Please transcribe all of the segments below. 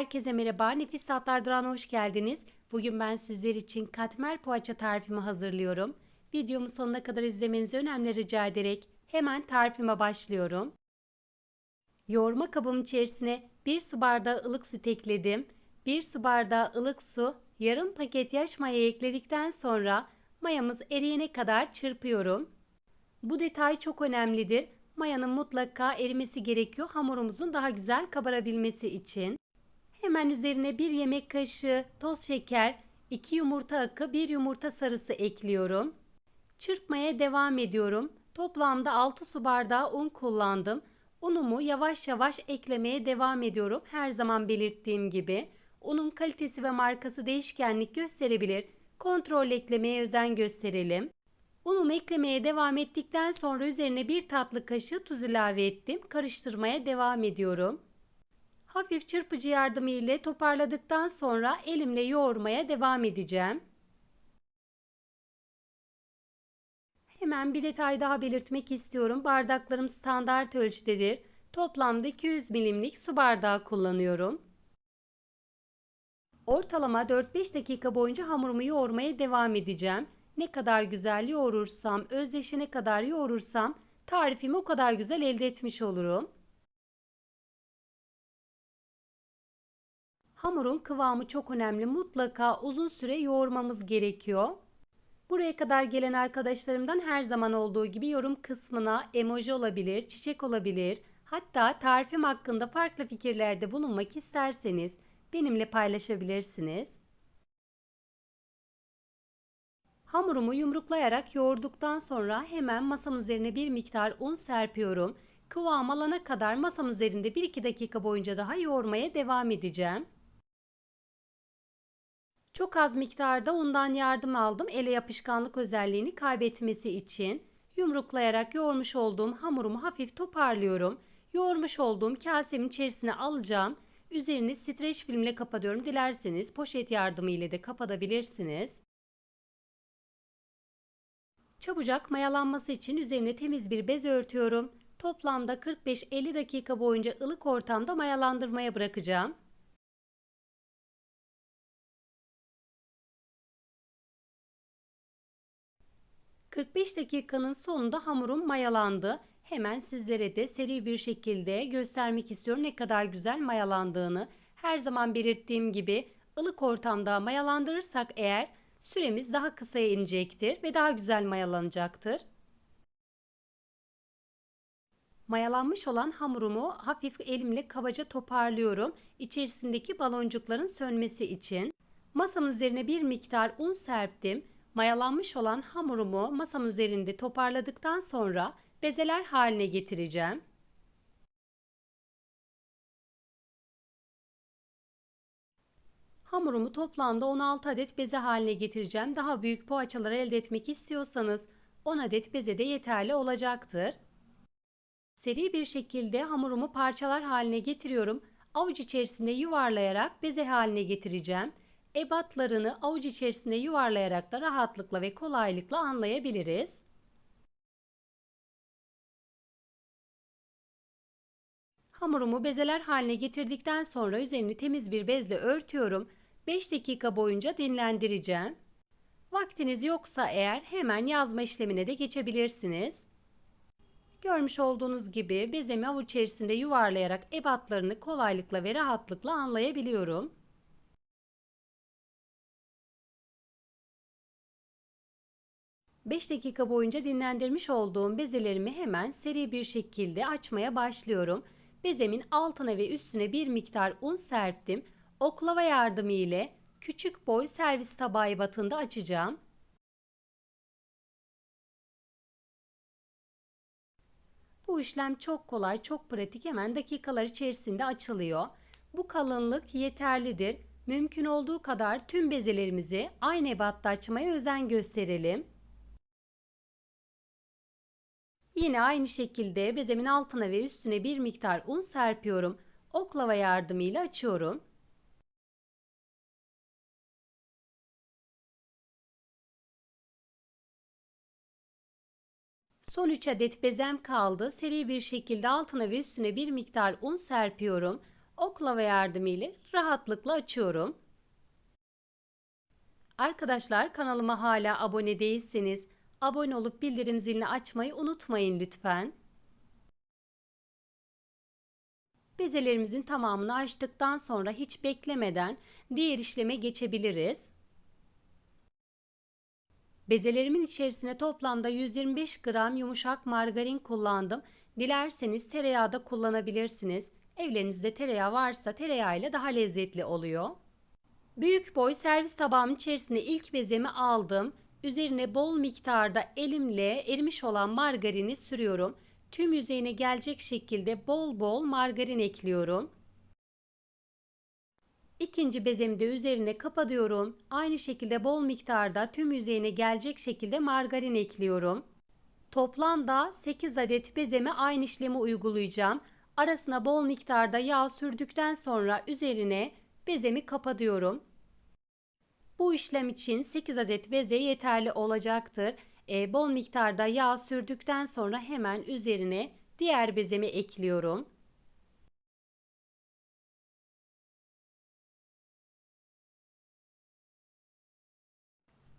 Herkese merhaba. Nefis Tatlar Duran'a hoş geldiniz. Bugün ben sizler için katmer poğaça tarifimi hazırlıyorum. Videomu sonuna kadar izlemenizi önemli rica ederek hemen tarifime başlıyorum. Yoğurma kabım içerisine 1 su bardağı ılık süt ekledim. 1 su bardağı ılık su, yarım paket yaş maya ekledikten sonra mayamız eriyene kadar çırpıyorum. Bu detay çok önemlidir. Mayanın mutlaka erimesi gerekiyor hamurumuzun daha güzel kabarabilmesi için. Hemen üzerine bir yemek kaşığı toz şeker, 2 yumurta akı, 1 yumurta sarısı ekliyorum. Çırpmaya devam ediyorum. Toplamda 6 su bardağı un kullandım. Unumu yavaş yavaş eklemeye devam ediyorum. Her zaman belirttiğim gibi. Unun kalitesi ve markası değişkenlik gösterebilir. Kontrol eklemeye özen gösterelim. Unumu eklemeye devam ettikten sonra üzerine bir tatlı kaşığı tuz ilave ettim. Karıştırmaya devam ediyorum. Hafif çırpıcı yardımı ile toparladıktan sonra elimle yoğurmaya devam edeceğim. Hemen bir detay daha belirtmek istiyorum. Bardaklarım standart ölçüdedir. Toplamda 200 milimlik su bardağı kullanıyorum. Ortalama 4-5 dakika boyunca hamurumu yoğurmaya devam edeceğim. Ne kadar güzel yoğurursam, özleşene kadar yoğurursam tarifimi o kadar güzel elde etmiş olurum. Hamurun kıvamı çok önemli. Mutlaka uzun süre yoğurmamız gerekiyor. Buraya kadar gelen arkadaşlarımdan her zaman olduğu gibi yorum kısmına emoji olabilir, çiçek olabilir. Hatta tarifim hakkında farklı fikirlerde bulunmak isterseniz benimle paylaşabilirsiniz. Hamurumu yumruklayarak yoğurduktan sonra hemen masam üzerine bir miktar un serpiyorum. Kıvam alana kadar masam üzerinde 1-2 dakika boyunca daha yoğurmaya devam edeceğim. Çok az miktarda undan yardım aldım ele yapışkanlık özelliğini kaybetmesi için. Yumruklayarak yoğurmuş olduğum hamurumu hafif toparlıyorum. Yoğurmuş olduğum kasemin içerisine alacağım. Üzerini streç filmle kapatıyorum. Dilerseniz poşet yardımı ile de kapatabilirsiniz. Çabucak mayalanması için üzerine temiz bir bez örtüyorum. Toplamda 45-50 dakika boyunca ılık ortamda mayalandırmaya bırakacağım. 45 dakikanın sonunda hamurum mayalandı. Hemen sizlere de seri bir şekilde göstermek istiyorum ne kadar güzel mayalandığını. Her zaman belirttiğim gibi ılık ortamda mayalandırırsak eğer süremiz daha kısaya inecektir ve daha güzel mayalanacaktır. Mayalanmış olan hamurumu hafif elimle kabaca toparlıyorum. İçerisindeki baloncukların sönmesi için. Masamın üzerine bir miktar un serptim. Mayalanmış olan hamurumu masam üzerinde toparladıktan sonra bezeler haline getireceğim. Hamurumu toplamda 16 adet beze haline getireceğim. Daha büyük poğaçalar elde etmek istiyorsanız 10 adet beze de yeterli olacaktır. Seri bir şekilde hamurumu parçalar haline getiriyorum. Avuç içerisinde yuvarlayarak beze haline getireceğim ebatlarını avuç içerisine yuvarlayarak da rahatlıkla ve kolaylıkla anlayabiliriz. Hamurumu bezeler haline getirdikten sonra üzerini temiz bir bezle örtüyorum. 5 dakika boyunca dinlendireceğim. Vaktiniz yoksa eğer hemen yazma işlemine de geçebilirsiniz. Görmüş olduğunuz gibi bezemi avuç içerisinde yuvarlayarak ebatlarını kolaylıkla ve rahatlıkla anlayabiliyorum. 5 dakika boyunca dinlendirmiş olduğum bezelerimi hemen seri bir şekilde açmaya başlıyorum. Bezemin altına ve üstüne bir miktar un serptim. Oklava yardımı ile küçük boy servis tabağı batında açacağım. Bu işlem çok kolay, çok pratik. Hemen dakikalar içerisinde açılıyor. Bu kalınlık yeterlidir. Mümkün olduğu kadar tüm bezelerimizi aynı ebatta açmaya özen gösterelim. Yine aynı şekilde bezemin altına ve üstüne bir miktar un serpiyorum. Oklava yardımıyla açıyorum. Son 3 adet bezem kaldı. Seri bir şekilde altına ve üstüne bir miktar un serpiyorum. oklava yardımıyla rahatlıkla açıyorum. Arkadaşlar kanalıma hala abone değilseniz abone olup bildirim zilini açmayı unutmayın lütfen. Bezelerimizin tamamını açtıktan sonra hiç beklemeden diğer işleme geçebiliriz. Bezelerimin içerisine toplamda 125 gram yumuşak margarin kullandım. Dilerseniz tereyağı da kullanabilirsiniz. Evlerinizde tereyağı varsa tereyağıyla daha lezzetli oluyor. Büyük boy servis tabağımın içerisine ilk bezemi aldım. Üzerine bol miktarda elimle erimiş olan margarini sürüyorum. Tüm yüzeyine gelecek şekilde bol bol margarin ekliyorum. İkinci bezemi de üzerine kapatıyorum. Aynı şekilde bol miktarda tüm yüzeyine gelecek şekilde margarin ekliyorum. Toplamda 8 adet bezeme aynı işlemi uygulayacağım. Arasına bol miktarda yağ sürdükten sonra üzerine bezemi kapatıyorum. Bu işlem için 8 adet beze yeterli olacaktır. E, bol miktarda yağ sürdükten sonra hemen üzerine diğer bezemi ekliyorum.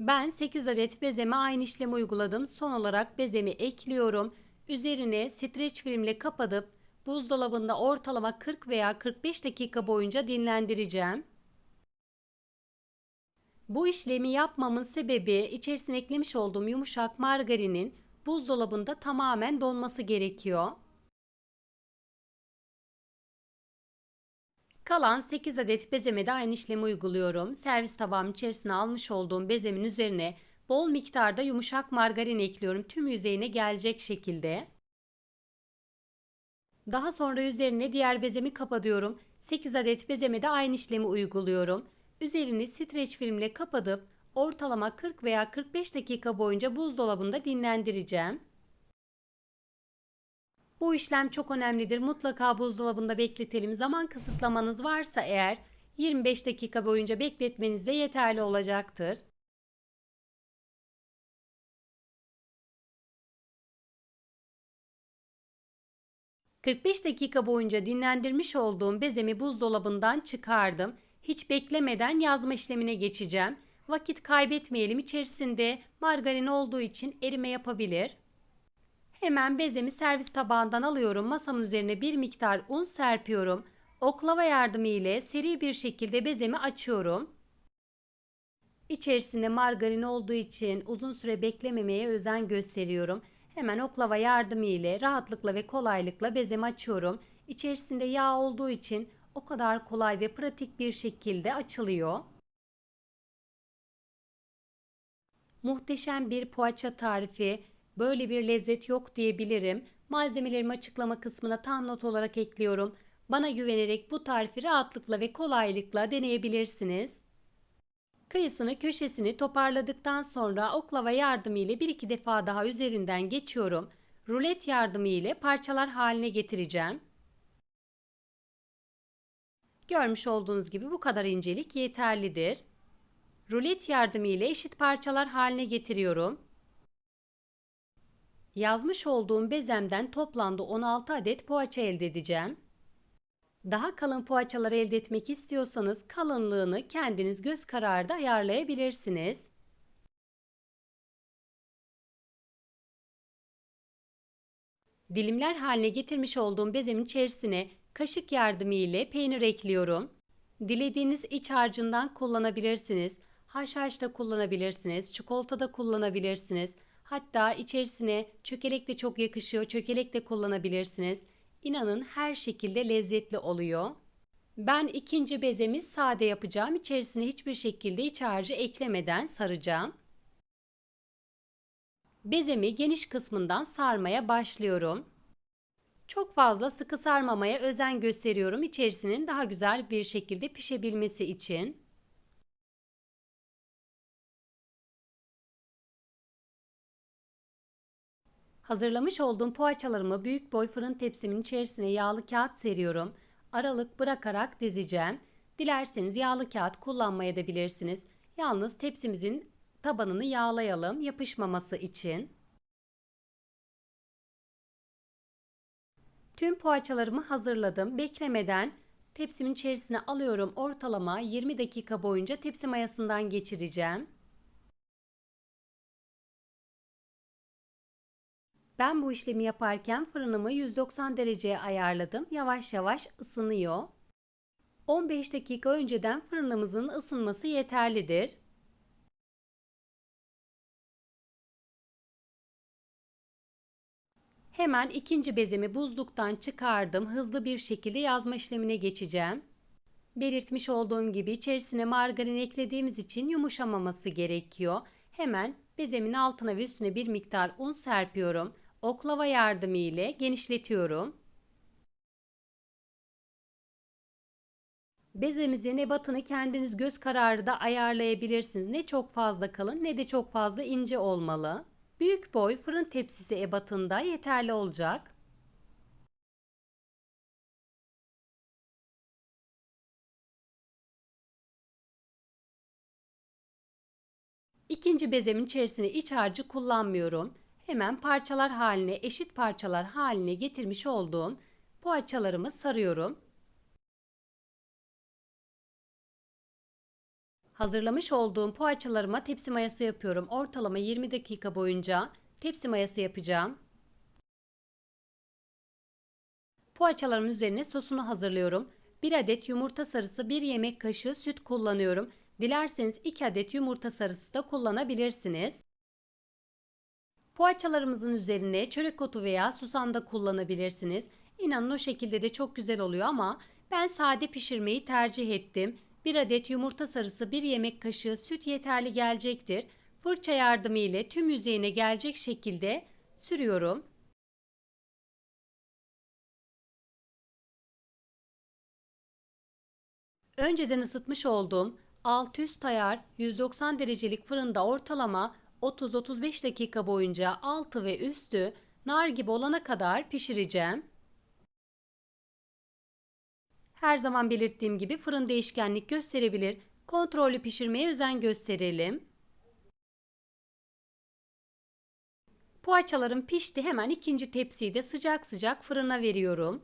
Ben 8 adet bezeme aynı işlemi uyguladım. Son olarak bezemi ekliyorum. Üzerine streç filmle kapatıp buzdolabında ortalama 40 veya 45 dakika boyunca dinlendireceğim. Bu işlemi yapmamın sebebi içerisine eklemiş olduğum yumuşak margarinin buzdolabında tamamen donması gerekiyor. Kalan 8 adet bezeme de aynı işlemi uyguluyorum. Servis tabağım içerisine almış olduğum bezemin üzerine bol miktarda yumuşak margarin ekliyorum. Tüm yüzeyine gelecek şekilde. Daha sonra üzerine diğer bezemi kapatıyorum. 8 adet bezeme de aynı işlemi uyguluyorum. Üzerini streç filmle kapatıp ortalama 40 veya 45 dakika boyunca buzdolabında dinlendireceğim. Bu işlem çok önemlidir. Mutlaka buzdolabında bekletelim. Zaman kısıtlamanız varsa eğer 25 dakika boyunca bekletmeniz de yeterli olacaktır. ...45 dakika boyunca dinlendirmiş olduğum bezemi buzdolabından çıkardım. Hiç beklemeden yazma işlemine geçeceğim. Vakit kaybetmeyelim. İçerisinde margarin olduğu için erime yapabilir. Hemen bezemi servis tabağından alıyorum. Masamın üzerine bir miktar un serpiyorum. Oklava yardımı ile seri bir şekilde bezemi açıyorum. İçerisinde margarin olduğu için uzun süre beklememeye özen gösteriyorum. Hemen oklava yardımı ile rahatlıkla ve kolaylıkla bezemi açıyorum. İçerisinde yağ olduğu için o kadar kolay ve pratik bir şekilde açılıyor. Muhteşem bir poğaça tarifi. Böyle bir lezzet yok diyebilirim. Malzemelerimi açıklama kısmına tam not olarak ekliyorum. Bana güvenerek bu tarifi rahatlıkla ve kolaylıkla deneyebilirsiniz. Kıyısını köşesini toparladıktan sonra oklava yardımı ile bir iki defa daha üzerinden geçiyorum. Rulet yardımı ile parçalar haline getireceğim. Görmüş olduğunuz gibi bu kadar incelik yeterlidir. Rulet yardımı ile eşit parçalar haline getiriyorum. Yazmış olduğum bezemden toplamda 16 adet poğaça elde edeceğim. Daha kalın poğaçalar elde etmek istiyorsanız kalınlığını kendiniz göz kararı ayarlayabilirsiniz. Dilimler haline getirmiş olduğum bezemin içerisine kaşık yardımı ile peynir ekliyorum. Dilediğiniz iç harcından kullanabilirsiniz. Haşhaş da kullanabilirsiniz. Çikolata da kullanabilirsiniz. Hatta içerisine çökelek de çok yakışıyor. Çökelek de kullanabilirsiniz. İnanın her şekilde lezzetli oluyor. Ben ikinci bezemi sade yapacağım. İçerisine hiçbir şekilde iç harcı eklemeden saracağım. Bezemi geniş kısmından sarmaya başlıyorum. Çok fazla sıkı sarmamaya özen gösteriyorum içerisinin daha güzel bir şekilde pişebilmesi için. Hazırlamış olduğum poğaçalarımı büyük boy fırın tepsimin içerisine yağlı kağıt seriyorum. Aralık bırakarak dizeceğim. Dilerseniz yağlı kağıt kullanmaya bilirsiniz. Yalnız tepsimizin tabanını yağlayalım yapışmaması için. Tüm poğaçalarımı hazırladım. Beklemeden Tepsimin içerisine alıyorum. Ortalama 20 dakika boyunca tepsi mayasından geçireceğim. Ben bu işlemi yaparken fırınımı 190 dereceye ayarladım. Yavaş yavaş ısınıyor. 15 dakika önceden fırınımızın ısınması yeterlidir. Hemen ikinci bezemi buzluktan çıkardım. Hızlı bir şekilde yazma işlemine geçeceğim. Belirtmiş olduğum gibi içerisine margarin eklediğimiz için yumuşamaması gerekiyor. Hemen bezemin altına ve üstüne bir miktar un serpiyorum. Oklava yardımı ile genişletiyorum. Bezemizin ebatını kendiniz göz kararı da ayarlayabilirsiniz. Ne çok fazla kalın ne de çok fazla ince olmalı. Büyük boy fırın tepsisi ebatında yeterli olacak. İkinci bezemin içerisine iç harcı kullanmıyorum. Hemen parçalar haline, eşit parçalar haline getirmiş olduğum poğaçalarımı sarıyorum. Hazırlamış olduğum poğaçalarıma tepsi mayası yapıyorum. Ortalama 20 dakika boyunca tepsi mayası yapacağım. Poğaçalarımın üzerine sosunu hazırlıyorum. 1 adet yumurta sarısı, 1 yemek kaşığı süt kullanıyorum. Dilerseniz 2 adet yumurta sarısı da kullanabilirsiniz. Poğaçalarımızın üzerine çörek otu veya susam da kullanabilirsiniz. İnanın o şekilde de çok güzel oluyor ama ben sade pişirmeyi tercih ettim. 1 adet yumurta sarısı, 1 yemek kaşığı süt yeterli gelecektir. Fırça yardımı ile tüm yüzeyine gelecek şekilde sürüyorum. Önceden ısıtmış olduğum alt üst ayar 190 derecelik fırında ortalama 30-35 dakika boyunca altı ve üstü nar gibi olana kadar pişireceğim. Her zaman belirttiğim gibi fırın değişkenlik gösterebilir. Kontrollü pişirmeye özen gösterelim. Poğaçalarım pişti. Hemen ikinci tepsiyi de sıcak sıcak fırına veriyorum.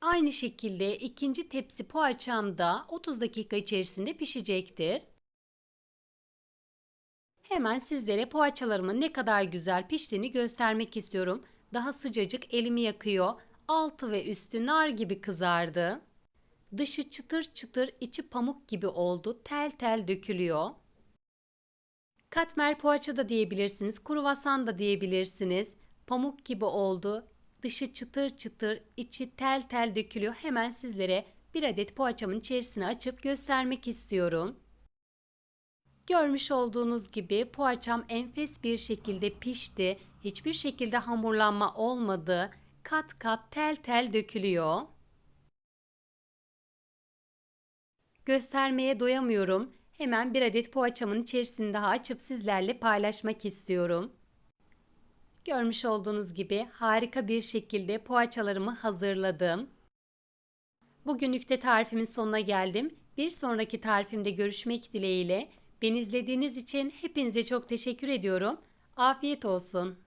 Aynı şekilde ikinci tepsi poğaçam da 30 dakika içerisinde pişecektir. Hemen sizlere poğaçalarımın ne kadar güzel piştiğini göstermek istiyorum. Daha sıcacık elimi yakıyor. Altı ve üstü nar gibi kızardı. Dışı çıtır çıtır, içi pamuk gibi oldu. Tel tel dökülüyor. Katmer poğaça da diyebilirsiniz, kruvasan da diyebilirsiniz. Pamuk gibi oldu. Dışı çıtır çıtır, içi tel tel dökülüyor. Hemen sizlere bir adet poğaçamın içerisini açıp göstermek istiyorum. Görmüş olduğunuz gibi poğaçam enfes bir şekilde pişti. Hiçbir şekilde hamurlanma olmadı. Kat kat tel tel dökülüyor. Göstermeye doyamıyorum. Hemen bir adet poğaçamın içerisini daha açıp sizlerle paylaşmak istiyorum. Görmüş olduğunuz gibi harika bir şekilde poğaçalarımı hazırladım. Bugünlük de tarifimin sonuna geldim. Bir sonraki tarifimde görüşmek dileğiyle. Beni izlediğiniz için hepinize çok teşekkür ediyorum. Afiyet olsun.